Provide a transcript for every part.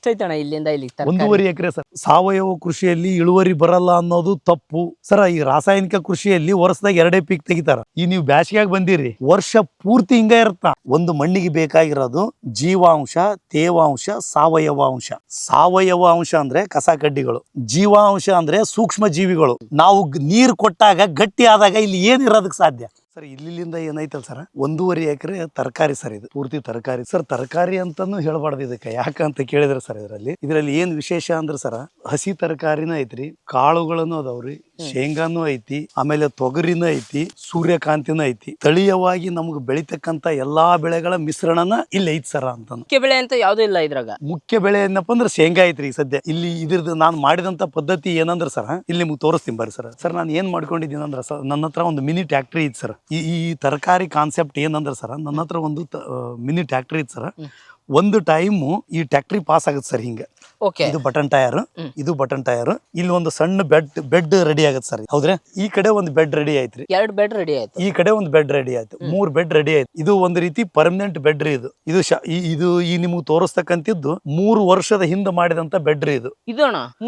ಎಷ್ಟೈತಣ್ಣ ಇಲ್ಲಿಂದ ಇಲ್ಲಿ ಒಂದೂವರೆ ಎಕರೆ ಸರ್. ಸಾವಯವ ಕೃಷಿಯಲ್ಲಿ ಇಳುವರಿ ಬರಲ್ಲ ಅನ್ನೋದು ತಪ್ಪು. ಸರ್, ಈ ರಾಸಾಯನಿಕ ಕೃಷಿಯಲ್ಲಿ ವರ್ಷದಾಗ ಎರಡೇ ಪೀಕ್ ತೆಗಿತಾರ. ಈ ನೀವು ಬ್ಯಾಸಿಗೆ ಬಂದಿರಿ. ವರ್ಷ ಪೂರ್ತಿ ಹಿಂಗ ಇರತ್ತ? ಒಂದು ಮಣ್ಣಿಗೆ ಬೇಕಾಗಿರೋದು ಜೀವಾಂಶ, ತೇವಾಂಶ ಸಾವಯವ ಅಂಶ ಸಾವಯವ ಅಂಶ ಅಂದ್ರೆ ಕಸ ಕಡ್ಡಿಗಳು. ಜೀವಾಂಶ ಅಂದ್ರೆ ಸೂಕ್ಷ್ಮ ಜೀವಿಗಳು ನಾವು ನೀರ್ ಕೊಟ್ಟಾಗ ಗಟ್ಟಿ ಆದಾಗ ಇಲ್ಲಿ ಏನ್ ಇರೋದಕ್ಕೆ ಸಾಧ್ಯ? ಸರ್ ಇಲ್ಲಿಂದ ಏನೈತಲ್ಲ ಸರ್? ಒಂದೂವರೆ ಎಕರೆ ತರಕಾರಿ ಸರ್ ಇದು. ಪೂರ್ತಿ ತರಕಾರಿ. ಸರ್ ತರಕಾರಿ ಅಂತಾನು ಹೇಳ್ಬಾರ್ದು ಇದಕ್ಕೆ. ಯಾಕಂತ ಕೇಳಿದ್ರೆ ಸರ್ ಇದರಲ್ಲಿ ಇದರಲ್ಲಿ ಏನ್ ವಿಶೇಷ ಅಂದ್ರೆ ಸರ್ ಹಸಿ ತರಕಾರಿನೂ ಐತ್ರಿ ಕಾಳುಗಳನ್ನು ಅದಾವ್ರಿ ಶೇಂಗಾನು ಐತಿ ಆಮೇಲೆ ತೊಗರಿನೂ ಐತಿ ಸೂರ್ಯಕಾಂತಿನೂ ಐತಿ. ತಳೀಯವಾಗಿ ನಮ್ಗೆ ಬೆಳಿತಕ್ಕಂತ ಎಲ್ಲಾ ಬೆಳೆಗಳ ಮಿಶ್ರಣನ ಇಲ್ಲಿ ಐತಿ ಸರ ಅಂತ ಮುಖ್ಯ ಬೆಳೆ ಅಂತ ಯಾವ್ದು ಇಲ್ಲ ಇದ್ರಾಗ. ಮುಖ್ಯ ಬೆಳೆ ಏನಪ್ಪ ಅಂದ್ರೆ ಶೇಂಗಾ ಐತ್ರಿ ಸದ್ಯ. ಇಲ್ಲಿ ಇದ್ರದ್ದು ನಾನು ಮಾಡಿದಂತ ಪದ್ಧತಿ ಏನಂದ್ರೆ ಸರ್ ಇಲ್ಲಿ ನಿಮ್ಗೆ ತೋರಿಸ್ತೀನಿ ಬರ್ರಿ ಸರ್. ಸರ್ ನಾನು ಏನ್ ಮಾಡ್ಕೊಂಡಿದ್ದೀನಿ ಅಂದ್ರೆ ಸರ್ ನನ್ನ ಹತ್ರ ಒಂದು ಮಿನಿ ಟ್ಯಾಕ್ಟ್ರಿ ಐತಿ ಸರ್. ಈ ಈ ತರಕಾರಿ ಕಾನ್ಸೆಪ್ಟ್ ಏನಂದ್ರೆ ಸರ್ ನನ್ನ ಹತ್ರ ಒಂದು ಮಿನಿ ಟ್ಯಾಕ್ಟ್ರಿ ಇತ್ತು ಸರ್. ಒಂದು ಟೈಮು ಈ ಟ್ಯಾಕ್ಟ್ರಿ ಪಾಸ್ ಆಗುತ್ತೆ ಸರ್ ಹಿಂಗೆ. ಓಕೆ ಇದು ಬಟನ್ ಟೈರ್ ಇದು ಬಟನ್ ಟೈರ್ ಇಲ್ಲಿ ಒಂದು ಸಣ್ಣ ಬೆಡ್ ಬೆಡ್ ರೆಡಿ ಆಗುತ್ತೆ ಸರ್. ಹೌದ್ರೆ? ಈ ಕಡೆ ಒಂದು ಬೆಡ್ ರೆಡಿ ಆಯ್ತ್ರಿ ಎರಡು ಬೆಡ್ ರೆಡಿ ಆಯ್ತು. ಈ ಕಡೆ ಒಂದು ಬೆಡ್ ರೆಡಿ ಆಯ್ತು. ಮೂರ್ ಬೆಡ್ ರೆಡಿ ಆಯ್ತು. ಇದು ಒಂದು ರೀತಿ ಪರ್ಮನೆಂಟ್ ಬೆಡ್ ರೀ ಇದು. ಇದು ಇದು ಈ ನಿಮಗೆ ತೋರಿಸ್ತಕ್ಕಂಥದ್ದು ಮೂರು ವರ್ಷದ ಹಿಂದೆ ಮಾಡಿದಂತ ಬೆಡ್ ರೀ ಇದು.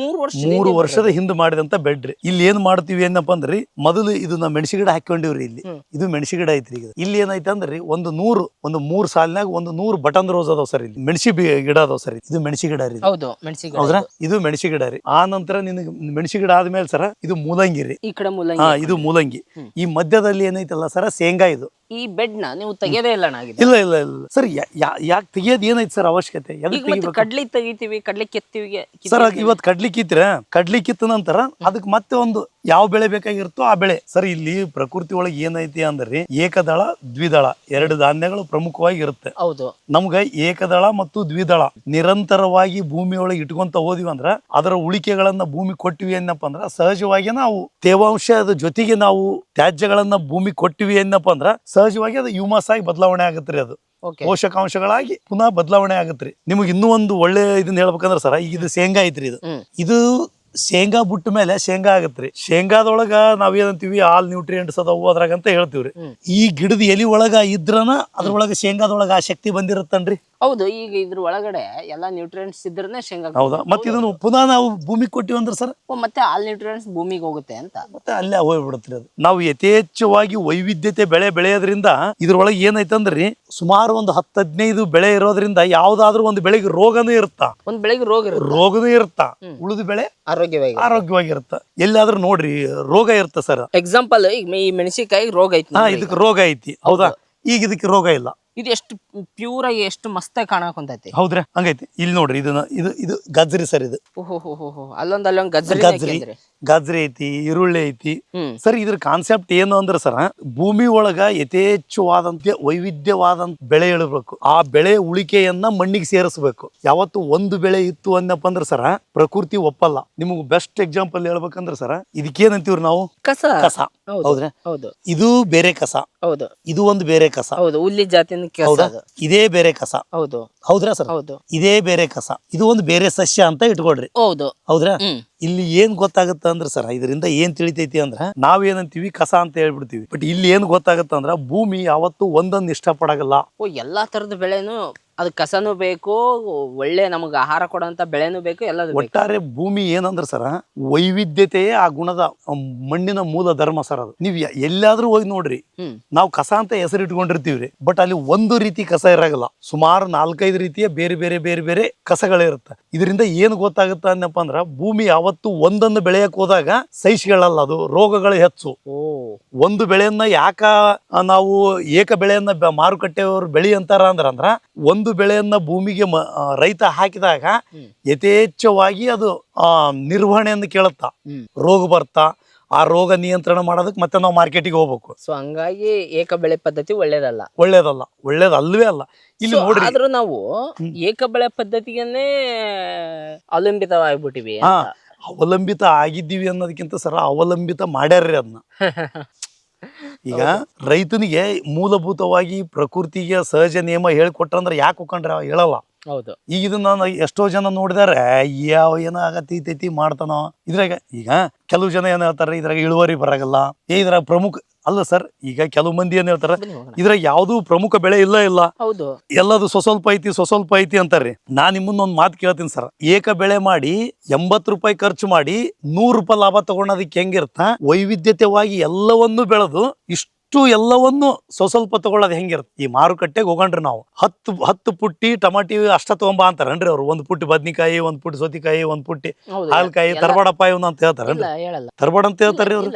ಮೂರು ವರ್ಷ ಮೂರು ವರ್ಷದ ಹಿಂದೆ ಮಾಡಿದಂತ ಬೆಡ್ ರೀ. ಇಲ್ಲಿ ಏನ್ ಮಾಡ್ತೀವಿ ಏನಪ್ಪ ಅಂದ್ರಿ ಮೊದಲು ಇದು ನಾವು ಮೆಣಸಿ ಗಿಡ ಹಾಕೊಂಡಿವ್ರಿ ಇಲ್ಲಿ ಇದು ಮೆಣಸಿ ಗಿಡ ಐತ್ರಿ ಈಗ. ಇಲ್ಲಿ ಏನಾಯ್ತಂದ್ರಿ ಅಂದ್ರಿ ಒಂದು ನೂರು ಒಂದು ಮೂರ್ ಸಾಲಿನಾಗ ಒಂದು ನೂರು ಬಟನ್ ರೋಸ್ ಅದಾವ ಸರ್ ಇಲ್ಲಿ. ಮೆಣಸಿ ಗಿಡ ಅದಾವ ಸರ್. ಇದು ಮೆಣಸಿ ಗಿಡ ರೀ. ಹೌದು ಮೆಣಸಿನ ಹೌದ್ರಾ? ಇದು. ಮೆಣಸಿ ಗಿಡ ರೀ. ಆ ನಂತರ ನಿನಗೆ ಮೆಣಸಿ ಗಿಡ ಆದ್ಮೇಲೆ ಸರ ಇದು ಮೂಲಂಗಿ ರೀ. ಈ ಕಡೆ ಹಾ ಮೂಲಂಗಿ ಇದು ಮೂಲಂಗಿ. ಈ ಮಧ್ಯದಲ್ಲಿ ಏನೈತಲ್ಲ ಸರ? ಶೇಂಗಾ ಇದು. ಈ ಬೆಡ್ನ ನೀವು ತೆಗೆಯದೇ ಇಲ್ಲ ಆಗಿದೆ ಇಲ್ಲ ಇಲ್ಲ ಇಲ್ಲ. ಸರ್ ಯಾಕೆ ತೆಗಿಯೋದು ಏನೈತೆ ಸರ್ ಅವಶ್ಯಕತೆ? ಈಗ ಮತ್ತೆ ಕಡ್ಲಿ ತೆಗಿತೀವಿ ಕಡ್ಲಿ ಕೆತ್ತೀವಿ ಸರ್ ಇವತ್ತು ಕಡ್ಲಿ ಕಿತ್ತಿರ ಕಡ್ಲಿ ಕಿತ್ತ ನಂತರ ಅದಕ್ಕೆ ಮತ್ತೆ ಒಂದು ಯಾವ ಬೆಳೆ ಬೇಕಾಗಿರುತ್ತೋ ಆ ಬೆಳೆ. ಸರ್ ಇಲ್ಲಿ ಪ್ರಕೃತಿ ಒಳಗೆ ಏನೈತಿ ಅಂದ್ರೆ ಏಕದಳ ದ್ವಿದಳ ಎರಡು ಧಾನ್ಯಗಳು ಪ್ರಮುಖವಾಗಿ ಇರುತ್ತೆ ಹೌದು. ನಮ್ಗ ಏಕದಳ ಮತ್ತು ದ್ವಿದಳ ನಿರಂತರವಾಗಿ ಭೂಮಿಯೊಳಗೆ ಇಟ್ಕೊಂತ ಹೋದಿವಿ ಅಂದ್ರ ಅದರ ಉಳಿಕೆಗಳನ್ನ ಭೂಮಿ ಕೊಟ್ಟಿವಿ ಏನಪ್ಪ ಅಂದ್ರ ಸಹಜವಾಗಿ ನಾವು ತೇವಾಂಶದ ಜೊತೆಗೆ ನಾವು ತ್ಯಾಜ್ಯಗಳನ್ನ ಭೂಮಿ ಕೊಟ್ಟಿವಿ ಏನಪ್ಪ ಅಂದ್ರ ಸಹಜವಾಗಿ ಅದು ಹ್ಯೂಮಸ್ ಆಗಿ ಬದಲಾವಣೆ ಆಗತ್ರಿ ಅದು. ಪೋಷಕಾಂಶಗಳಾಗಿ ಪುನಃ ಬದಲಾವಣೆ ಆಗತ್ರಿ. ನಿಮಗೆ ಇನ್ನೂ ಒಂದು ಒಳ್ಳೆ ಇದನ್ನ ಹೇಳ್ಬೇಕಂದ್ರೆ ಸರ ಈಗ ಇದು ಶೇಂಗಾ ಐತ್ರಿ ಇದು. ಹ್ಮ್. ಇದು ಶೇಂಗಾ ಬಿಟ್ಟ ಮೇಲೆ ಶೇಂಗಾ ಆಗತ್ರಿ. ಶೇಂಗಾದೊಳಗ ನಾವ್ ಏನಂತೀವಿ ಆಲ್ ನ್ಯೂಟ್ರಿಯೆಂಟ್ಸ್ ಅದಾವು ಅದ್ರಾಗ ಅಂತ ಹೇಳ್ತೀವ್ರಿ. ಹ್ಮ್. ಈ ಗಿಡದ ಎಲಿ ಒಳಗ ಇದ್ರನ ಅದ್ರೊಳಗ ಶೇಂಗಾದೊಳಗ ಆ ಶಕ್ತಿ ಬಂದಿರುತ್ತನ್ರಿ? ಹೌದು ಈಗ ಇದ್ರ ಒಳಗಡೆ ಎಲ್ಲಾ ನ್ಯೂಟ್ರಿಯೆಂಟ್ಸ್ ಇದ್ರನೆ ಶೇಂಗಾ ಹೌದಾ? ಮತ್ತೆ ಇದನ್ನು ಪುನಃ ನಾವು ಭೂಮಿಗೆ ಕೊಟ್ಟಿವಿ ಅಂದ್ರೆ ಸರ್? ಮತ್ತೆ ಆಲ್ ನ್ಯೂಟ್ರಿಯೆಂಟ್ಸ್ ಭೂಮಿಗೆ ಹೋಗುತ್ತೆ ಅಂತ. ಮತ್ತೆ ಅಲ್ಲೇ ಹೋಗ್ಬಿಡುತ್ತೆ ಅದು. ನಾವು ಯಥೇಚ್ಛವಾಗಿ ವೈವಿಧ್ಯತೆ ಬೆಳೆ ಬೆಳೆಯೋದ್ರಿಂದ ಇದ್ರೊಳಗೆ ಏನೈತಂದ್ರಿ ಸುಮಾರು ಒಂದು ಹತ್ತು ಹದಿನೈದು ಬೆಳೆ ಇರೋದ್ರಿಂದ ಯಾವ್ದಾದ್ರು ಒಂದು ಬೆಳೆಗೆ ರೋಗನೂ ಇರುತ್ತಾ ಒಂದ್ ಬೆಳೆಗೆ ರೋಗ ಇರುತ್ತೆ. ರೋಗನೂ ಇರುತ್ತಾ. ಉಳಿದ ಬೆಳೆ ಆರೋಗ್ಯವಾಗಿ ಆರೋಗ್ಯವಾಗಿರುತ್ತ. ಎಲ್ಲಾದ್ರೂ ನೋಡ್ರಿ ರೋಗ ಇರುತ್ತ ಸರ್. ಎಕ್ಸಾಂಪಲ್ ಈಗ ಈ ಮೆಣಸಿನಕಾಯಿ ರೋಗ ಐತಿ ಹಾ ನೋಡ್ರಿ ಇದಕ್ಕೆ ರೋಗ ಐತಿ. ಹೌದಾ. ಈಗ ಇದಕ್ಕೆ ರೋಗ ಇಲ್ಲ. ಇದು ಎಷ್ಟು ಪ್ಯೂರ್ ಆಗಿ ಎಷ್ಟು ಮಸ್ತಾಗಿ ಹೊಂದೈತಿ ಹೌದ್ರಾ? ಹಂಗೈತಿ. ಇಲ್ಲಿ ನೋಡ್ರಿ ಇದನ್ನ ಇದು ಇದು ಗಜ್ರಿ ಸರ್ ಇದು. ಓಹೋ ಹೋ ಹೋ ಹೋ. ಅಲ್ಲೊಂದ್ ಅಲ್ಲೊಂದ್ ಗಜ್ರಿ ಗಜ್ರಿ ಗಜ್ರಿ ಐತಿ ಈರುಳ್ಳಿ ಐತಿ. ಹ್ಮ್. ಸರ್ ಇದ್ರ ಕಾನ್ಸೆಪ್ಟ್ ಏನು ಅಂದ್ರೆ ಸರ್ ಭೂಮಿ ಒಳಗ ಯಥೇಚ್ಛವಾದಂತ ವೈವಿಧ್ಯವಾದಂತ ಬೆಳೆ ಇಳಬೇಕು. ಆ ಬೆಳೆ ಉಳಿಕೆಯನ್ನ ಮಣ್ಣಿಗೆ ಸೇರಿಸ್ಬೇಕು. ಯಾವತ್ತು ಒಂದು ಬೆಳೆ ಇತ್ತು ಅನ್ನಪ್ಪ ಅಂದ್ರೆ ಸರ ಪ್ರಕೃತಿ ಒಪ್ಪಲ್ಲ. ನಿಮಗೆ ಬೆಸ್ಟ್ ಎಕ್ಸಾಂಪಲ್ ಹೇಳ್ಬೇಕಂದ್ರೆ ಸರ ಇದಕ್ಕೇನಂತೀವ್ರಿ ನಾವು? ಕಸ. ಕಸ. ಹೌದು ಹೌದ್ರಾ? ಹೌದು. ಇದು ಬೇರೆ ಕಸ. ಹೌದು. ಇದು ಒಂದು ಬೇರೆ ಕಸ. ಹೌದು ಹುಲ್ಲಿ ಜಾತಿನ ಕೆಸ. ಹೌದಾ? ಇದೇ ಬೇರೆ ಕಸ. ಹೌದು. ಹೌದ್ರಾ ಸರ್? ಹೌದು. ಇದೇ ಬೇರೆ ಕಸ. ಇದು ಒಂದು ಬೇರೆ ಸಸ್ಯ ಅಂತ ಇಟ್ಕೊಳ್ರಿ. ಹೌದು. ಹೌದ್ರಾ? ಹ್ಮ್. ಇಲ್ಲಿ ಏನ್ ಗೊತ್ತಾಗತ್ತ ಅಂದ್ರೆ ಸರ್ ಇದರಿಂದ ಏನ್ ತಿಳಿತೈತಿ ಅಂದ್ರ ನಾವ್ ಏನಂತೀವಿ ಕಸ ಅಂತ ಹೇಳ್ಬಿಡ್ತೀವಿ. ಬಟ್ ಇಲ್ಲಿ ಏನ್ ಗೊತ್ತಾಗತ್ತ ಅಂದ್ರ ಭೂಮಿ ಯಾವತ್ತು ಒಂದೊಂದು ಇಷ್ಟಪಡಗಲ್ಲ. ಓ ಎಲ್ಲಾ ತರದ ಬೆಳೆನು ಅದು ಕಸನೂ ಬೇಕು ಒಳ್ಳೆ ನಮಗೆ ಆಹಾರ ಕೊಡುವಂತ ಬೆಳೆನೂ ಬೇಕು ಎಲ್ಲದು ಬೇಕು. ಒಟ್ಟಾರೆ ಭೂಮಿ ಏನಂದ್ರೆ ಸರ ವೈವಿಧ್ಯತೆಯೇ ಆ ಗುಣದ ಮಣ್ಣಿನ ಮೂಲ ಧರ್ಮ ಸರ್ ಅದು. ನೀವ್ ಎಲ್ಲಾದ್ರೂ ಹೋಗಿ ನೋಡ್ರಿ. ಹ್ಮ್. ನಾವು ಕಸ ಅಂತ ಹೆಸರು ಇಟ್ಕೊಂಡಿರ್ತೀವ್ರಿ ಬಟ್ ಅಲ್ಲಿ ಒಂದು ರೀತಿ ಕಸ ಇರಾಗಲ್ಲ. ಸುಮಾರು ನಾಲ್ಕೈದು ರೀತಿಯ ಬೇರೆ ಬೇರೆ ಬೇರೆ ಬೇರೆ ಕಸಗಳಿರುತ್ತೆ ಇದರಿಂದ ಏನ್ ಗೊತ್ತಾಗುತ್ತೆ ಅನ್ನಪ್ಪ ಅಂದ್ರ ಭೂಮಿ ಯಾವತ್ತು ಒಂದನ್ನು ಬೆಳೆಯಕ್ ಹೋದಾಗ ಸೈಜ್ಗಳಲ್ಲ ಅದು ರೋಗಗಳು ಹೆಚ್ಚು. ಓ. ಒಂದು ಬೆಳೆಯನ್ನ ಯಾಕ ಆ, ನಾವು ಏಕ ಬೆಳೆಯನ್ನ ಬ- ಮಾರುಕಟ್ಟೆಯವರು ಬೆಳಿ ಅಂತಾರ ಅಂದ್ರ ಅಂದ್ರ ಒಂದು ಬೆಳೆಯನ್ನ ಭೂಮಿಗೆ ಮ- ರೈತ ಹಾಕಿದಾಗ. ಯಥೇಚ್ಛವಾಗಿ ಅದು ಆ ನಿರ್ವಹಣೆಯನ್ನು ಕೇಳುತ್ತಾ. ರೋಗ ಬರ್ತಾ ಆ ರೋಗ ನಿಯಂತ್ರಣ ಮಾಡೋದಕ್ಕೆ ಮತ್ತೆ ನಾವು ಮಾರ್ಕೆಟಿಗೆ ಹೋಗ್ಬೇಕು. ಸೊ ಹಂಗಾಗಿ ಏಕ ಬೆಳೆ ಪದ್ಧತಿ ಒಳ್ಳೇದಲ್ಲ. ಒಳ್ಳೇದಲ್ಲ ಒಳ್ಳೇದು ಅಲ್ಲವೇ ಅಲ್ಲ. ಇಲ್ಲಿ ನೋಡ್ರಿ. ಆದ್ರೂ ನಾವು. ಏಕ ಬೆಳೆ ಪದ್ಧತಿಯನ್ನೇ ಅವಲಂಬಿತವಾಗಿಬಿಟ್ಟಿವಿ ಅವಲಂಬಿತ ಆಗಿದ್ದೀವಿ ಅನ್ನೋದಕ್ಕಿಂತ ಸರ ಅವಲಂಬಿತ ಮಾಡ್ಯಾರ್ರಿ ಅದನ್ನ ಈಗ ರೈತನಿಗೆ ಮೂಲಭೂತವಾಗಿ ಪ್ರಕೃತಿಗೆ ಸಹಜ ನಿಯಮ ಹೇಳ್ಕೊಟ್ರಂದ್ರೆ ಯಾಕೆ ಉಕ್ಕಂಡ್ರೆ ಅವ ಹೇಳಲ್ಲ. ಹೌದು. ಈಗ ಇದನ್ನ ನಾನು ಎಷ್ಟೋ ಜನ ನೋಡಿದಾರೆ ಯಾವ ಏನೋ ಆಗತ್ತೈತೈತಿ ಮಾಡ್ತಾನೋ. ಇದ್ರಾಗ ಈಗ ಕೆಲವು ಜನ ಏನ್ ಹೇಳ್ತಾರೆ ಇದ್ರಾಗ ಇಳುವರಿ ಬರಾಗಲ್ಲ. ಏ ಇದ್ರಾಗ ಪ್ರಮುಖ ಅಲ್ಲ ಸರ್ ಈಗ ಕೆಲವು ಮಂದಿ ಏನ್ ಹೇಳ್ತಾರೆ. ಇದ್ರಾಗ ಯಾವ್ದು ಪ್ರಮುಖ ಬೆಳೆ ಇಲ್ಲ ಇಲ್ಲ. ಹೌದು. ಎಲ್ಲದು ಸ್ವಸ್ವಲ್ಪ ಐತಿ ಸ್ವಸ್ವಲ್ಪ ಐತಿ ಅಂತಾರ್ರಿ ನಾ ನಿಮ್ಮನ್ನ ಒಂದ್ ಮಾತು ಕೇಳ್ತೀನಿ ಸರ್. ಏಕ ಬೆಳೆ ಮಾಡಿ ಎಂಬತ್ ರೂಪಾಯಿ ಖರ್ಚು ಮಾಡಿ ನೂರು ರೂಪಾಯಿ ಲಾಭ ತಗೊಳೋದಕ್ಕೆ ಹೆಂಗಿರ್ತ? ವೈವಿಧ್ಯತೆವಾಗಿ ಎಲ್ಲವನ್ನು ಬೆಳೆದು ಇಷ್ಟು ಎಲ್ಲವನ್ನು ಸ್ವಸ್ವಲ್ಪ ತಗೊಳ್ಳೋದು ಹೆಂಗಿರುತ್ತೆ? ಈ ಮಾರುಕಟ್ಟೆಗೆ ಹೋಗಣ್ರಿ ನಾವು ಹತ್ತು ಹತ್ತು ಪುಟ್ಟಿ ಟಮಾಟಿ ಅಷ್ಟ ತಗೊಂಬ ಅಂತಾರನ್ರಿ ಅವ್ರು? ಒಂದು ಪುಟ್ಟಿ ಬದ್ನಿಕಾಯಿ ಒಂದ್ ಪುಟ್ಟಿ ಸೌತಿಕಾಯಿ ಒಂದ್ ಪುಟ್ಟಿ ಹಾಲ್ಕಾಯಿ ತರಬಾಡಪ್ಪ ಇವನು ಅಂತ ಹೇಳ್ತಾರೆ ತರಬಾಡ ಅಂತ ಹೇಳ್ತಾರೆ ಅವ್ರು?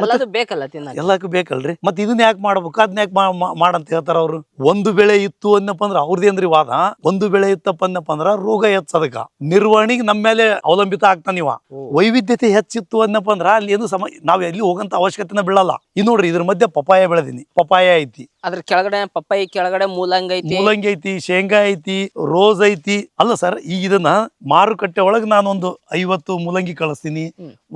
ಎಲ್ಲದು ಬೇಕಲ್ಲ ತಿನ್ನಕ್ಕೆ. ಎಲ್ಲಕ್ಕೂ ಬೇಕಲ್ರಿ. ಮತ್ತೆ ಇದನ್ನ ಯಾಕೆ ಮಾಡ್ಬೇಕು? ಅದನ್ನ ಯಾಕೆ ಮಾಡಂತ ಹೇಳ್ತಾರ ಅವ್ರು? ಒಂದು ಬೆಳೆ ಇತ್ತು ಅನ್ನಪ್ಪ ಅಂದ್ರ ಅವ್ರದ್ದೇನ್ರಿ ವಾದ. ಒಂದು ಬೆಳೆ ಇತ್ತಪ್ಪ ಅನ್ನಪ್ಪ ಅಂದ್ರ ರೋಗ ಹೆಚ್ಚದಕ. ನಿರ್ವಹಣೆಗೆ ನಮ್ಮ ಮೇಲೆ ಅವಲಂಬಿತ ಆಗ್ತಾನ ಇವ. ವೈವಿಧ್ಯತೆ ಹೆಚ್ಚಿತ್ತು ಅನ್ನಪ್ಪ ಅಂದ್ರ ಅಲ್ಲಿ ಏನು ಸಮ ನಾವ್ ಎಲ್ಲಿ ಹೋಗಂತ ಅವಶ್ಯಕತೆನ ಬೀಳಲ್ಲ. ಈ ನೋಡ್ರಿ ಇದ್ರ ಮಧ್ಯೆ ಪಪಾಯ ಬೆಳೆದಿನಿ. ಪಪಾಯ ಐತಿ. ಅದ್ರ ಕೆಳಗಡೆ ಪಪ್ಪಾಯಿ ಕೆಳಗಡೆ ಮೂಲಂಗಿ ಐತಿ. ಮೂಲಂಗಿ ಐತಿ ಶೇಂಗಾ ಐತಿ ರೋಸ್ ಐತಿ. ಅಲ್ಲ ಸರ್ ಈಗ ಇದನ್ನ ಮಾರುಕಟ್ಟೆ ಒಳಗೆ ನಾನೊಂದು ಐವತ್ತು ಮೂಲಂಗಿ ಕಳಿಸ್ತೀನಿ.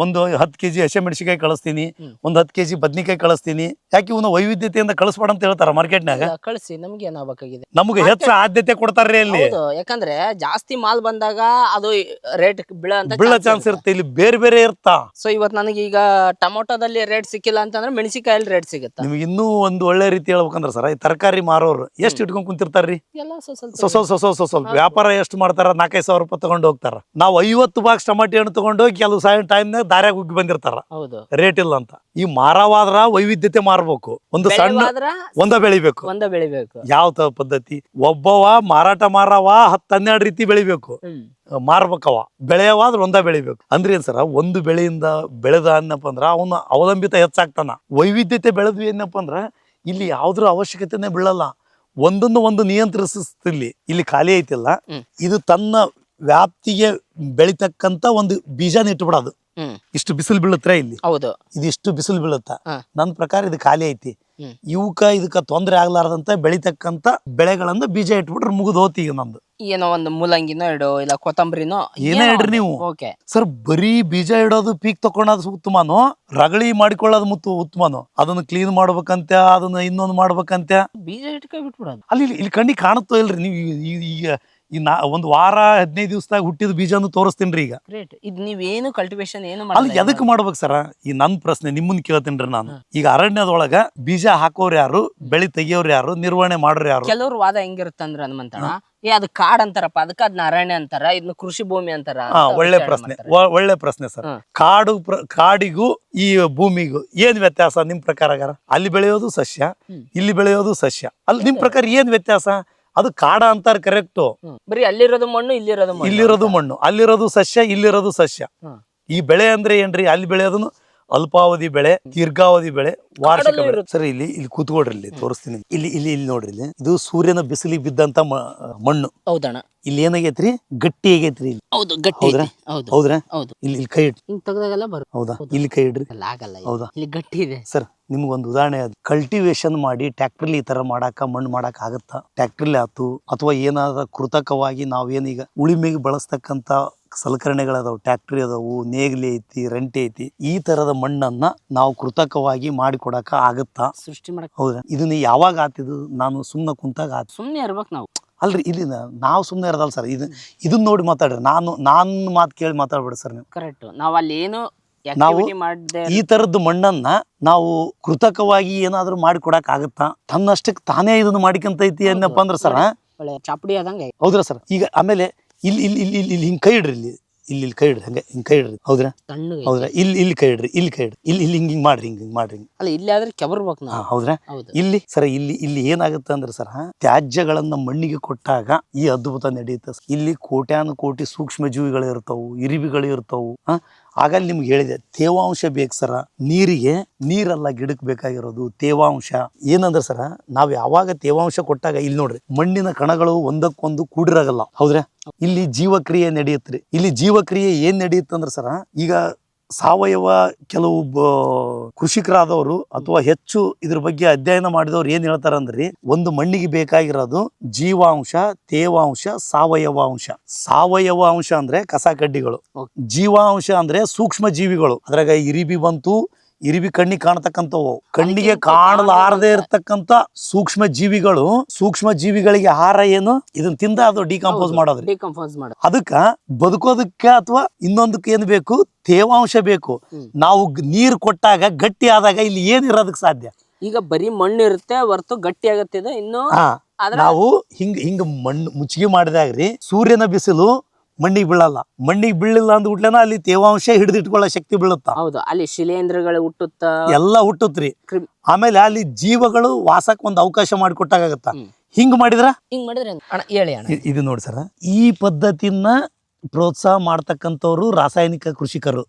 ಒಂದು ಹತ್ತು ಕೆಜಿ ಹಸಿಮೆಣಸಿಕಾಯಿ ಕಳಿಸ್ತೀನಿ. ಒಂದ್ ಹತ್ತು ಕೆಜಿ ಬದ್ನಿಕಾಯಿ ಕಳಿಸ್ತೀನಿ. ಯಾಕೆ ಇವನ್ನ ವೈವಿಧ್ಯತೆಯಿಂದ ಕಳಿಸ್ಬೇಡ ಅಂತ ಹೇಳ್ತಾರ ಮಾರ್ಕೆಟ್ನಾಗ ನಾಗ ಕಳ್ಸಿ ನಮ್ಗೆ ಏನಾಗಬೇಕಾಗಿದೆ ನಮಗೆ ಹೆಚ್ಚು ಆದ್ಯತೆ ಕೊಡ್ತಾರ್ರಿ ಅಲ್ಲಿ. ಹೌದು ಯಾಕಂದ್ರೆ ಜಾಸ್ತಿ ಮಾಲ್ ಬಂದಾಗ ಅದು ರೇಟ್ ಬಿಳ ಚಾನ್ಸ್ ಇರುತ್ತೆ ಇಲ್ಲಿ ಬೇರೆ ಬೇರೆ ಇರ್ತಾ. ಸೊ ಇವತ್ತು ನನಗೆ ಈಗ ಟೊಮೊಟೊದಲ್ಲಿ ರೇಟ್ ಸಿಕ್ಕಿಲ್ಲ ಅಂತಂದ್ರೆ ಮೆಣಸಿಕಾಯಲ್ಲಿ ರೇಟ್ ಸಿಗುತ್ತೆ? ನಿಮ್ಗೆ ಇನ್ನೂ ಒಂದು ಒಳ್ಳೆ ರೀತಿ ಹೇಳ್ಬೇಕಂದ್ರೆ ಸರ್ ಈ ತರಕಾರಿ ಮಾರೋರು ಎಷ್ಟು ಇಟ್ಕೊಂಡ್ ಕುಂತಿರ್ತಾರ್ರಿ? ಎಲ್ಲ ಸ್ವಲ್ಪ ಸ್ವಲ್ಪ ಸೊ ಸ್ವಲ್ಪ ಸ್ವಲ್ಪ ಸ್ವಲ್ಪ ಸ್ವಲ್ಪ ವ್ಯಾಪಾರ ಎಷ್ಟು ಮಾಡ್ತಾರ ನಾಲ್ಕೈದು ಸಾವಿರ ರೂಪಾಯಿ ತಗೊಂಡು ಹೋಗ್ತಾರ. ನಾವು ಐವತ್ತು ಬಾಕ್ಸ್ ಟಮಾಟಿ ಹಣ್ಣು ತಗೊಂಡು ಕೆಲವು ಸಾವಿರ ಟೈಮ್ನಾಗ ದಾರ್ಯಾಗ ಉಗ್ಗಿ ಬಂದಿರ್ತಾರ. ಹೌದು. ರೇಟ್ ಇಲ್ಲ ಅಂತ. ಈ ಮಾರವಾದ್ರ ವೈವಿಧ್ಯತೆ ಮಾರಬೇಕು. ಒಂದು ಸಣ್ಣ ಒಂದ ಬೆಳಿಬೇಕು. ಒಂದ ಬೆಳಿಬೇಕು. ಯಾವ ಪದ್ಧತಿ? ಒಬ್ಬವ ಮಾರಾಟ ಮಾರವ ಹತ್ತ ಹನ್ನೆರಡು ರೀತಿ ಬೆಳಿಬೇಕು. ಮಾರ್ಬೇಕವ. ಬೆಳೆಯವಾದ್ರ ಒಂದ ಬೆಳಿಬೇಕು. ಅಂದ್ರೆ ಏನ್ ಸರ ಒಂದು ಬೆಳೆಯಿಂದ ಬೆಳೆದ ಅನ್ನಪ್ಪ ಅಂದ್ರ ಅವನ ಅವಲಂಬಿತ ಹೆಚ್ಚಾಗ್ತಾನ. ವೈವಿಧ್ಯತೆ ಬೆಳೆದ್ವಿ ಏನಪ್ಪ ಅಂದ್ರ ಇಲ್ಲಿ ಯಾವ್ದ್ರ ಅವಶ್ಯಕತೆನೆ ಬೀಳಲ್ಲ. ಒಂದನ್ನು ಒಂದು ನಿಯಂತ್ರಿಸಿಲ್ಲಿ ಇಲ್ಲಿ ಖಾಲಿ ಐತಿಲ್ಲ. ಇದು ತನ್ನ ವ್ಯಾಪ್ತಿಗೆ ಬೆಳಿತಕ್ಕಂತ ಒಂದು ಬೀಜನ ಇಟ್ಬಿಡೋದು. ಇಷ್ಟು ಬಿಸಿಲು ಬೀಳುತ್ತೆ ಇಲ್ಲಿ? ಹೌದು. ಇದಿಷ್ಟು ಬಿಸಿಲು ಬೀಳುತ್ತ. ನನ್ನ ಪ್ರಕಾರ ಇದು ಖಾಲಿ ಐತಿ. ಇವಕ್ಕ ಇದಕ್ಕ ತೊಂದರೆ ಆಗ್ಲಾರ್ದಂತ ಬೆಳಿತಕ್ಕಂತ ಬೆಳೆಗಳನ್ನ ಬೀಜ ಇಟ್ಬಿಟ್ರೆ ಮುಗಿದು ಹೋತಿ ಈಗ ನಮ್ದು ಏನೋ ಒಂದು ಮೂಲಂಗಿನೋ ಇಡೋ ಇಲ್ಲ ಕೊತ್ತಂಬರಿನೋ? ಏನೇ ಇಡ್ರಿ ನೀವು. ಓಕೆ. ಸರ್ ಬರೀ ಬೀಜ ಇಡೋದು ಪೀಕ್ ತಕೊಳ್ಳೋದು ಉತ್ತಮನೋ? ರಗಳಿ ಮಾಡಿಕೊಳ್ಳೋದು ಮುತ್ತು ಉತ್ತಮನೋ? ಅದನ್ನ ಕ್ಲೀನ್ ಮಾಡ್ಬೇಕಂತ ಅದನ್ನ ಇನ್ನೊಂದು ಮಾಡ್ಬೇಕಂತ ಬೀಜ ಇಟ್ಕೊ ಬಿಟ್ಬಿಡೋದು. ಅಲ್ಲಿ ಇಲ್ಲಿ- ಕಣ್ಣಿ ಕಣ್ಣಿಗೆ ಕಾಣುತ್ತೋ ಇಲ್ರಿ ನೀವು ಈಗ ಈ ನಾ ಒಂದು ವಾರ ಹದಿನೈದು ದಿವಸದಾಗ ಹುಟ್ಟಿದ ಬೀಜನು ತೋರಿಸ್ತೀನಿ ಈಗ. ಗ್ರೇಟ್ ಇದು ನೀವೇನು ಕಲ್ಟಿವೇಶನ್ ಏನು ಅಲ್ಲಿ ಮಾಡಲ್ಲ ಎದಕ್ ಮಾಡ್ಬೇಕು ಸರ? ಈ ನನ್ ಪ್ರಶ್ನೆ ನಿಮ್ಮನ್ನ ಕೇಳ್ತೀನಿ ನಾನು. ಈಗ ಅರಣ್ಯದೊಳಗ ಬೀಜ ಹಾಕೋರು ಯಾರು? ಬೆಳಿ ತೆಗಿಯೋರು ಯಾರು? ನಿರ್ವಹಣೆ ಮಾಡೋರು ಯಾರು? ಕೆಲವ್ರ ವಾದ ಹೆಂಗಿರುತ್ತಂದ್ರ ಹನುಮಂತಣ್ಣ? ಏ ಅದು ಕಾಡ್ ಅಂತಾರಪ್ಪ. ಅದಕ್ಕ ಅದನ್ನ ಅರಣ್ಯ ಅಂತಾರ ಇದನ್ನ ಕೃಷಿ ಭೂಮಿ ಅಂತಾರ ಹಾ ಅಂತ ಒಳ್ಳೆ ಪ್ರಶ್ನೆ. ಮಾಡ್ತಾರೆ. ಒ- ಒಳ್ಳೆ ಪ್ರಶ್ನೆ ಸರ್. ಹ್ಮ್. ಕಾಡು ಪ್ರ- ಕಾಡಿಗೂ ಈ ಭೂಮಿಗೂ ಏನ್ ವ್ಯತ್ಯಾಸ ನಿಮ್ ಪ್ರಕಾರ ಅಲ್ಲಿ ಬೆಳೆಯೋದು ಸಸ್ಯ ಹ್ಮ್. ಇಲ್ಲಿ ಬೆಳೆಯೋದು ಸಸ್ಯ. ಅಲ್ಲಿ ನಿಮ್ ಪ್ರಕಾರ ಏನ್ ವ್ಯತ್ಯಾಸ? ಅದು ಕಾಡ ಅಂತಾರೆ ಕರೆಕ್ಟು. ಬರೀ ಅಲ್ಲಿರೋದು ಮಣ್ಣು ಇಲ್ಲಿರೋದು ಮಣ್ಣು. ಇಲ್ಲಿರೋದು ಮಣ್ಣು. ಅಲ್ಲಿರೋದು ಸಸ್ಯ ಇಲ್ಲಿರೋದು ಸಸ್ಯ. ಈ ಬೆಳೆ ಅಂದ್ರೆ ಏನ್ರಿ? ಅಲ್ಲಿ ಬೆಳೆಯೋದನ್ನು ಅಲ್ಪಾವಧಿ ಬೆಳೆ ದೀರ್ಘಾವಧಿ ಬೆಳೆ ವಾರ್ಷಿಕ ಬೆಳೆ. ಸರಿ ಇಲ್ಲಿ ಇಲ್ಲಿ ಕೂತ್ಕೊಡ್ರಿ ಇಲ್ಲಿ ತೋರಿಸ್ತೀನಿ. ಇಲ್ಲಿ ಇಲ್ಲಿ ಇಲ್ಲಿ ನೋಡ್ರಿ ಇಲ್ಲಿ. ಇದು ಸೂರ್ಯನ ಬಿಸಿಲಿಗೆ ಬಿದ್ದಂತ ಮ- ಮಣ್ಣು. ಹೌದಣ್ಣ. ಇಲ್ಲಿ ಏನಾಗೈತ್ರಿ? ಗಟ್ಟಿ ಆಗೈತ್ರಿ ಇಲ್ಲಿ. ಹೌದು ಗಟ್ಟಿ ಹೌದ್ರಾ? ಐತಿ. ಹೌದು. ಹೌದ್ರಾ? ಹೌದು. ಇಲ್ಲಿ ಇಲ್ಲಿ ಕೈ ಇಡ್ ಹಿಂಗ್ ತೆಗ್ದಾಗೆಲ್ಲ ಬರುತ್ತೆ. ಹೌದಾ? ಇಲ್ಲಿ ಕೈ ಇಡ್ರಿ. ಅಲ್ಲ ಆಗಲ್ಲ ಇದು. ಹೌದಾ? ಇಲ್ಲಿ ಗಟ್ಟಿ ಇದೆ. ಸರ್ ನಿಮ್ಗೊಂದು ಉದಾಹರಣೆ ಅದು. ಕಲ್ಟಿವೇಶನ್ ಮಾಡಿ ಟ್ಯಾಕ್ಟ್ರಲ್ಲಿ ಈ ತರ ಮಾಡಾಕ ಮಣ್ಣು ಮಾಡಾಕ ಆಗತ್ತಾ? ಟ್ಯಾಕ್ಟ್ರಲ್ಲಿ ಆತು ಅಥವಾ ಏನಾದ ಕೃತಕವಾಗಿ ನಾವೇನೀಗ ಉಳಿಮೆಗೆ ಬಳಸ್ತಕ್ಕಂತ ಸಲಕರಣೆಗಳದಾವು ಟ್ಯಾಕ್ಟ್ರಿ ಅದಾವು ನೇಗ್ಲಿ ಐತಿ ರಂಟೆ ಐತಿ ಈ ತರದ ಮಣ್ಣನ್ನ ನಾವು ಕೃತಕವಾಗಿ ಮಾಡಿಕೊಡಕ ಆಗತ್ತಾ? ಸೃಷ್ಟಿ ಮಾಡಕ್ ಹೌದಾ ಇದನ್ನ ಯಾವಾಗ ಆತಿದು? ನಾನು ಸುಮ್ಮನೆ ಕುಂತಾಗ ಆತ. ಸುಮ್ಮನೆ ಇರ್ಬೇಕು ನಾವು. ಅಲ್ರಿ ಇಲ್ಲಿ ನಾವು ಸುಮ್ಮನೆ ಇರೋದಲ್ಲ ಸರ್ ಇದು ಇದನ್ನ ನೋಡಿ ಮಾತಾಡ್ರಿ. ನಾನು ನಾನು ಮಾತು ಕೇಳಿ ಮಾತಾಡ್ಬೇಡಿ ಸರ್ ನೀವು. ಕರೆಕ್ಟ್ ನಾವು ಅಲ್ಲಿ ಏನು ನಾವು ಮಾಡದೆ ಈ ತರದ ಮಣ್ಣನ್ನ ನಾವು ಕೃತಕವಾಗಿ ಏನಾದ್ರೂ ಮಾಡಿಕೊಡಕ್ ಆಗತ್ತಾ? ತನ್ನಷ್ಟಕ್ಕೆ ತಾನೇ ಇದನ್ನ ಮಾಡಿಕಂತೈತಿ ಅನ್ನಪ್ಪ ಅಂದ್ರೆ ಸರ್ ಚಾಪಡಿ ಆದಂಗೆ. ಹೌದ್ರ ಸರ್? ಈಗ ಆಮೇಲೆ ಇಲ್ಲಿ ಇಲ್ಲಿ ಇಲ್ಲಿ ಇಲ್ಲಿ ಇಲ್ಲಿ ಹಿಂಗ್ ಕೈ ಇಡ್ರಿ ಇಲ್ಲಿ. ಇಲ್ಲಿ ಇಲ್ಲಿ ಕೈ ಇಡ್ರಿ ಹಂಗೆ ಹಿಂಗೆ ಕೈ ಇಡ್ರಿ. ಹೌದ್ರಾ? ತಣ್ಣಗೆ ಹೌದ್ರಾ? ಇಲ್ಲಿ ಇಲ್ಲಿ ಕೈ ಇಡ್ರಿ ಇಲ್ಲಿ ಕೈ ಇಡ್ರಿ. ಇಲ್ಲಿ ಇಲ್ಲಿ ಹಿಂಗೆ ಹಿಂಗ್ ಮಾಡ್ರಿ ಹಿಂಗೆ ಹಿಂಗೆ ಮಾಡ್ರಿ. ಹಿಂಗ್ ಅಲ್ಲ ಇಲ್ಲಿ ಆದ್ರೆ ಕೆಬರ್ಬೇಕು ಹಾ ನಾವು ಹೌದ್ರಾ? ಹೌದು. ಇಲ್ಲಿ ಸರ ಇಲ್ಲಿ ಇಲ್ಲಿ ಏನಾಗುತ್ತೆ ಅಂದ್ರೆ ಸರ್ ತ್ಯಾಜ್ಯಗಳನ್ನ ಮಣ್ಣಿಗೆ ಕೊಟ್ಟಾಗ ಈ ಅದ್ಭುತ ನಡೆಯುತ್ತೆ. ಇಲ್ಲಿ ಕೋಟ್ಯಾನು ಕೋಟಿ ಸೂಕ್ಷ್ಮ ಜೀವಿಗಳು ಇರ್ತಾವು ಇರಿವಿಗಳು ಇರ್ತಾವು ಹಾ? ಆಗ ಅಲ್ಲಿ ನಿಮ್ಗೆ ಹೇಳಿದೆ ತೇವಾಂಶ ಬೇಕು ಸರ ನೀರಿಗೆ ನೀರಲ್ಲ ಗಿಡಕ್ಕೆ ಬೇಕಾಗಿರೋದು ತೇವಾಂಶ. ಏನಂದ್ರೆ ಸರ ನಾವು ಯಾವಾಗ ತೇವಾಂಶ ಕೊಟ್ಟಾಗ ಇಲ್ಲಿ ನೋಡ್ರಿ ಮಣ್ಣಿನ ಕಣಗಳು ಒಂದಕ್ಕೊಂದು ಕೂಡಿರಾಗಲ್ಲ. ಹೌದ್ರಾ? ಇಲ್ಲಿ ಜೀವಕ್ರಿಯೆ ನಡೆಯುತ್ತೆ ಇಲ್ಲಿ ಜೀವಕ್ರಿಯೆ ಏನ್ ನಡೆಯುತ್ತಂದ್ರೆ ಸರ ಈಗ ಸಾವಯವ ಕೆಲವು ಬ- ಕೃಷಿಕರಾದವರು ಅಥವಾ ಹೆಚ್ಚು ಇದ್ರ ಬಗ್ಗೆ ಅಧ್ಯಯನ ಮಾಡಿದವ್ರು ಏನ್ ಹೇಳ್ತಾರಂದ್ರಿ ಒಂದು ಮಣ್ಣಿಗೆ ಬೇಕಾಗಿರೋದು ಜೀವಾಂಶ ತೇವಾಂಶ ಸಾವಯವ ಅಂಶ ಸಾವಯವ ಅಂಶ ಅಂದ್ರೆ ಕಸ ಕಡ್ಡಿಗಳು. ಜೀವಾಂಶ ಅಂದ್ರೆ ಸೂಕ್ಷ್ಮ ಜೀವಿಗಳು ಅದ್ರಾಗ ಇರಿಬಿ ಬಂತು ಇರಿಬಿ ಕಣ್ಣಿಗೆ ಕಾಣತಕ್ಕಂಥವು. ಕಣ್ಣಿಗೆ ಕಾಣಲಾರದೇ ಇರತಕ್ಕಂತ ಸೂಕ್ಷ್ಮ ಜೀವಿಗಳು ಸೂಕ್ಷ್ಮ ಜೀವಿಗಳಿಗೆ ಆಹಾರ ಏನು? ಇದನ್ನ ತಿಂದ ಅದು ಡಿಕಂಪೋಸ್ ಮಾಡೋದ್ರಿ. ಡಿಕಂಪೋಸ್ ಮಾಡೋದು. ಅದಕ್ಕ ಬದುಕೋದಕ್ಕೆ ಅಥವಾ ಇನ್ನೊಂದಕ್ಕೆ ಏನ್ ಬೇಕು? ತೇವಾಂಶ ಬೇಕು. ನಾವು ನೀರು ಕೊಟ್ಟಾಗ ಗಟ್ಟಿ ಆದಾಗ ಇಲ್ಲಿ ಏನ್ ಇರೋದಕ್ಕೆ ಸಾಧ್ಯ? ಈಗ ಬರೀ ಮಣ್ಣು ಇರುತ್ತೆ ಹೊರತು ಗಟ್ಟಿ ಆಗತ್ತಿದೆ ಇನ್ನು ನಾವು ಹಿಂಗ್ ಹಿಂಗ ಮಣ್ಣು ಮುಚ್ಚಿಗೆ ಮಾಡಿದಾಗ್ರಿ ಸೂರ್ಯನ ಬಿಸಿಲು ಮಣ್ಣಿಗೆ ಬೀಳಲ್ಲ. ಮಣ್ಣಿಗೆ ಬೀಳಿಲ್ಲ ಅಂದ್ಬಿಟ್ಲೇನ ಅಲ್ಲಿ ತೇವಾಂಶ ಹಿಡಿದಿಟ್ಕೊಳ್ಳೋ ಶಕ್ತಿ ಬೀಳುತ್ತ? ಹೌದು ಅಲ್ಲಿ ಶಿಲೇಂಧ್ರಗಳು ಹುಟ್ಟುತ್ತ? ಎಲ್ಲ ಹುಟ್ಟುತ್ರಿ. ಆಮೇಲೆ ಅಲ್ಲಿ ಜೀವಗಳು ವಾಸಕ್ ಒಂದು ಅವಕಾಶ ಮಾಡಿಕೊಟ್ಟಾಗತ್ತ. ಹಿಂಗ್ ಮಾಡಿದ್ರ? ಹಿಂಗ್ ಮಾಡಿದ್ರೆ ಹೇಳಿ ಇದು ನೋಡಿ ಸರ್ ಈ ಪದ್ಧತಿನ ಪ್ರೋತ್ಸಾಹ ಮಾಡ್ತಕ್ಕಂಥವ್ರು ರಾಸಾಯನಿಕ ಕೃಷಿಕರು.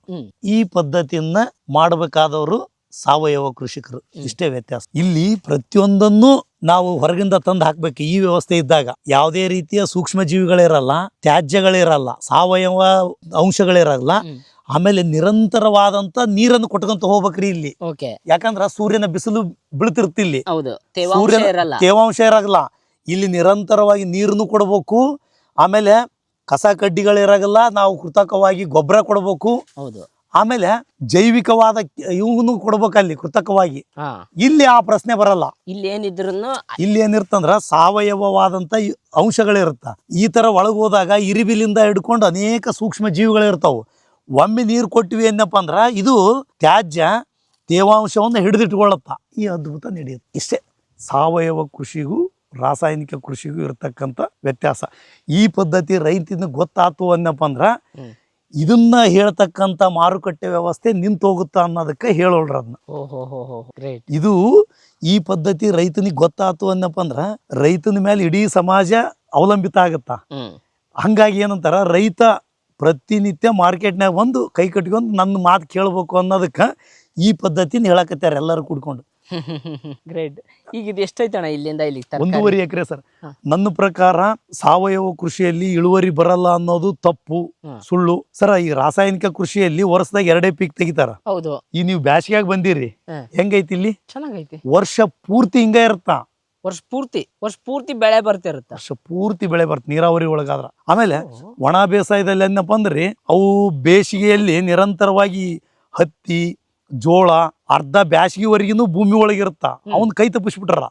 ಈ ಪದ್ಧತಿಯನ್ನ ಮಾಡಬೇಕಾದವರು ಸಾವಯವ ಕೃಷಿಕರು. ಇಷ್ಟೇ ವ್ಯತ್ಯಾಸ. ಇಲ್ಲಿ ಪ್ರತಿಯೊಂದನ್ನು ನಾವು ಹೊರಗಿಂದ ತಂದು ಹಾಕ್ಬೇಕು. ಈ ವ್ಯವಸ್ಥೆ ಇದ್ದಾಗ ಯಾವುದೇ ರೀತಿಯ ಸೂಕ್ಷ್ಮ ಜೀವಿಗಳಿರಲ್ಲ ತ್ಯಾಜ್ಯಗಳಿರಲ್ಲ ಸಾವಯವ ಅಂಶಗಳಿರಲ್ಲ ಆಮೇಲೆ ನಿರಂತರವಾದಂತ ನೀರನ್ನು ಕೊಟ್ಕೊಂತ ಹೋಗ್ಬೇಕ್ರಿ ಇಲ್ಲಿ. ಯಾಕಂದ್ರ ಸೂರ್ಯನ ಬಿಸಿಲು ಬೀಳ್ತಿರ್ತಿಲ್ಲಿ. ತೇವಾಂಶ ಸೂರ್ಯನ ಇರಲ್ಲ. ತೇವಾಂಶ ಇರಾಗಲ್ಲ ಇಲ್ಲಿ ನಿರಂತರವಾಗಿ ನೀರನ್ನು ಕೊಡಬೇಕು. ಆಮೇಲೆ ಕಸ ಕಡ್ಡಿಗಳಿರಾಗಲ್ಲ ನಾವು ಕೃತಕವಾಗಿ ಗೊಬ್ಬರ ಕೊಡಬೇಕು. ಹೌದು. ಆಮೇಲೆ ಜೈವಿಕವಾದ ಇವನು ಕೊಡ್ಬೇಕಲ್ಲಿ ಕೃತಕವಾಗಿ. ಇಲ್ಲಿ ಆ ಪ್ರಶ್ನೆ ಬರಲ್ಲ. ಇಲ್ಲಿ ಏನಿದ್ರು ಇಲ್ಲಿ ಏನಿರ್ತಂದ್ರ ಸಾವಯವವಾದಂತ ಅಂಶಗಳಿರುತ್ತ. ಈ ತರ ಒಳಗೆ ಹೋದಾಗ ಇರಿಬಿಲಿಂದ ಹಿಡ್ಕೊಂಡು ಅನೇಕ ಸೂಕ್ಷ್ಮ ಜೀವಿಗಳಿರ್ತಾವು. ಒಮ್ಮೆ ನೀರು ಕೊಟ್ಟಿವಿ ಏನಪ್ಪ ಅಂದ್ರ ಇದು ತ್ಯಾಜ್ಯ ತೇವಾಂಶವನ್ನು ಹಿಡಿದಿಟ್ಕೊಳ್ಳುತ್ತ ಈ ಅದ್ಭುತ ನಡೆಯುತ್ತೆ. ಇಷ್ಟೇ ಸಾವಯವ ಕೃಷಿಗೂ ರಾಸಾಯನಿಕ ಕೃಷಿಗೂ ಇರತಕ್ಕಂಥ ವ್ಯತ್ಯಾಸ. ಈ ಪದ್ಧತಿ ರೈತನ ಗೊತ್ತಾತು ಅನ್ನಪ್ಪ ಅಂದ್ರ. ಇದನ್ನ ಹೇಳ್ತಕ್ಕಂಥ ಮಾರುಕಟ್ಟೆ ವ್ಯವಸ್ಥೆ ನಿಂತ ಹೋಗುತ್ತಾ ಅನ್ನೋದಕ್ಕೆ ಹೇಳೋಳ್ರ ಅದನ್ನ ಇದು ಈ ಪದ್ಧತಿ ರೈತನಿಗೆ ಗೊತ್ತಾತು ಅನ್ನಪ್ಪ ಅಂದ್ರ ರೈತನ ಮೇಲೆ ಇಡೀ ಸಮಾಜ ಅವಲಂಬಿತ ಆಗತ್ತ. ಹಂಗಾಗಿ ಏನಂತಾರ ರೈತ ಪ್ರತಿನಿತ್ಯ ಮಾರ್ಕೆಟ್ನಾಗ ಒಂದು ಕೈ ಕಟ್ಕೊಂಡು ನನ್ನ ಮಾತು ಕೇಳಬೇಕು ಅನ್ನೋದಕ್ಕೆ ಈ ಪದ್ಧತಿನ ಹೇಳಕತ್ತಾರೆ ಎಲ್ಲರೂ ಕೂಡ್ಕೊಂಡು. ಗ್ರೇಟ್ ಈಗ ಇದು ಎಷ್ಟೈತೆ ಅಣ್ಣ ಇಲ್ಲಿಂದ ಇಲ್ಲಿ ಒಂದೂವರೆ ಎಕರೆ ಸರ್. ನನ್ನ ಪ್ರಕಾರ ಸಾವಯವ ಕೃಷಿಯಲ್ಲಿ ಇಳುವರಿ ಬರಲ್ಲ ಅನ್ನೋದು ತಪ್ಪು ಸುಳ್ಳು. ಸರ್ ಈ ರಾಸಾಯನಿಕ ಕೃಷಿಯಲ್ಲಿ ವರ್ಷದಾಗ ಎರಡೇ ಪೀಕ್ ತೆಗಿತಾರ. ಹೌದು. ಈ ನೀವು ಬ್ಯಾಸಿಗ್ಯಾಗ ಬಂದಿರಿ. ಹೆಂಗೈತಿ ಇಲ್ಲಿ ಚೆನ್ನಾಗೈತಿ. ವರ್ಷ ಪೂರ್ತಿ ಹಿಂಗ ಇರುತ್ತ? ವರ್ಷ ಪೂರ್ತಿ ವರ್ಷ ಪೂರ್ತಿ ಬೆಳೆ ಬರ್ತಿರುತ್ತೆ. ವರ್ಷ ಪೂರ್ತಿ ಬೆಳೆ ಬರುತ್ತೆ ನೀರಾವರಿ ಒಳಗಾದ್ರ. ಆಮೇಲೆ ಒಣ ಬೇಸಾಯದಲ್ಲಿ ಏನಪ್ಪ ಅಂದ್ರೆ ಅವು ಬೇಸಿಗೆಯಲ್ಲಿ ನಿರಂತರವಾಗಿ ಹತ್ತಿ ಜೋಳ ಅರ್ಧ ಬ್ಯಾಸಿಗೆವರೆಗಿನೂ ಭೂಮಿ ಒಳಗಿರುತ್ತ. ಅವನ್ ಕೈ ತಪ್ಪಿಸ್ಬಿಟ್ರ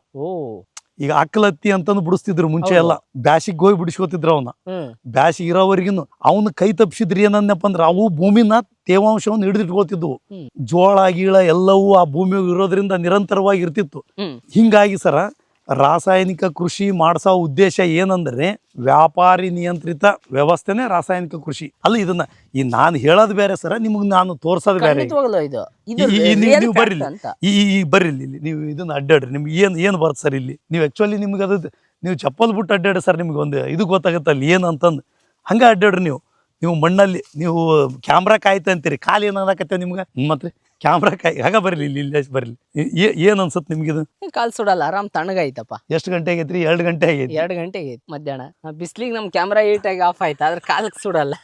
ಈಗ ಅಕ್ಕಲತ್ತಿ ಅಂತಂದು ಬಿಡಿಸ್ತಿದ್ರು ಮುಂಚೆ. ಎಲ್ಲ. ಬ್ಯಾಸಿಗೆ ಹೋಗಿ ಬಿಡಿಸ್ಕೋತಿದ್ರು ಅವನ. ಬ್ಯಾಸಿ ಬ್ಯಾಸಿಗೆ ಇರೋವರೆಗಿನು ಅವನ ಕೈ ತಪ್ಪಿಸಿದ್ರಿ ಏನಂದಪ್ಪ ಅಂದ್ರೆ ಅವು ಭೂಮಿನ ತೇವಾಂಶವನ್ನು ಹಿಡಿದಿಟ್ಕೋತಿದ್ವು ಜೋಳ ಗೀಳ ಎಲ್ಲವೂ ಆ ಭೂಮಿ ಇರೋದ್ರಿಂದ ನಿರಂತರವಾಗಿ ಇರ್ತಿತ್ತು. ಹಿಂಗಾಗಿ ಸರ ರಾಸಾಯನಿಕ ಕೃಷಿ ಮಾಡಿಸೋ ಉದ್ದೇಶ ಏನಂದ್ರೆ ವ್ಯಾಪಾರಿ ನಿಯಂತ್ರಿತ ವ್ಯವಸ್ಥೆನೇ ರಾಸಾಯನಿಕ ಕೃಷಿ. ಅಲ್ಲ ಇದನ್ನ ಈ ನಾನು ಹೇಳೋದು ಬೇರೆ ಸರ ನಿಮಗೆ ನಾನು ತೋರ್ಸೋದು ಬೇರೆ ನೀವು- ಬರ್ರಿ ಈ ಈ- ಬರ್ರಿ ಇಲ್ಲಿ. ನೀವು ಇದನ್ನ ಅಡ್ಡಾಡ್ರಿ. ನಿಮ್ಗೆ ಏನು ಏನು ಬರುತ್ತೆ ಸರ್ ಇಲ್ಲಿ? ನೀವು ಆ್ಯಕ್ಚುಲಿ ನಿಮ್ಗೆ ಅದು ನೀವು ಚಪ್ಪಲ್ ಬಿಟ್ಟು ಅಡ್ಡಾಡ್ರಿ ಸರ್ ನಿಮ್ಗೆ ಒಂದು ಇದು ಗೊತ್ತಾಗುತ್ತೆ ಅಲ್ಲಿ ಏನು ಅಂತಂದು. ಹಂಗೆ ಅಡ್ಡಾಡ್ರಿ ನೀವು. ನೀವು ಮಣ್ಣಲ್ಲಿ ನೀವು ಕ್ಯಾಮ್ರಾ ಕಾಯ್ತ ಅಂತೀರಿ. ಕಾಲು ಏನಾಗತ್ತೆ ನಿಮ್ಗೆ? ಮತ್ತೆ? ಕ್ಯಾಮ್ರಾ ಕೈ ಹಾಗ ಬರಲಿ ಇಲ್ಲಿ ಇಲ್ಲಿ ಬರ್ಲಿ. ಏನ್ ಅನ್ಸುತ್ತೆ ನಿಮ್ಗೆ ಇದು ಕಾಲ್ ಸುಡಲ್ಲ ಆರಾಮ್ ತಣ್ಣಗಾಯ್ತಪ್ಪ. ಎಷ್ಟು ಗಂಟೆ ಆಗೈತ್ರಿ ಎರಡು ಗಂಟೆ ಆಗೈತಿ ಗಂಟೆ ಗಂಟೆಗೆ ಮಧ್ಯಾಹ್ನ. ಬಿಸ್ಲಿಗೆ ನಮ್ ಕ್ಯಾಮ್ರಾ ಏಟ್ ಆಗಿ ಆಫ್ ಆಯ್ತು ಆದ್ರೆ ಕಾಲಕ್ಕೆ ಸುಡಲ್ಲ.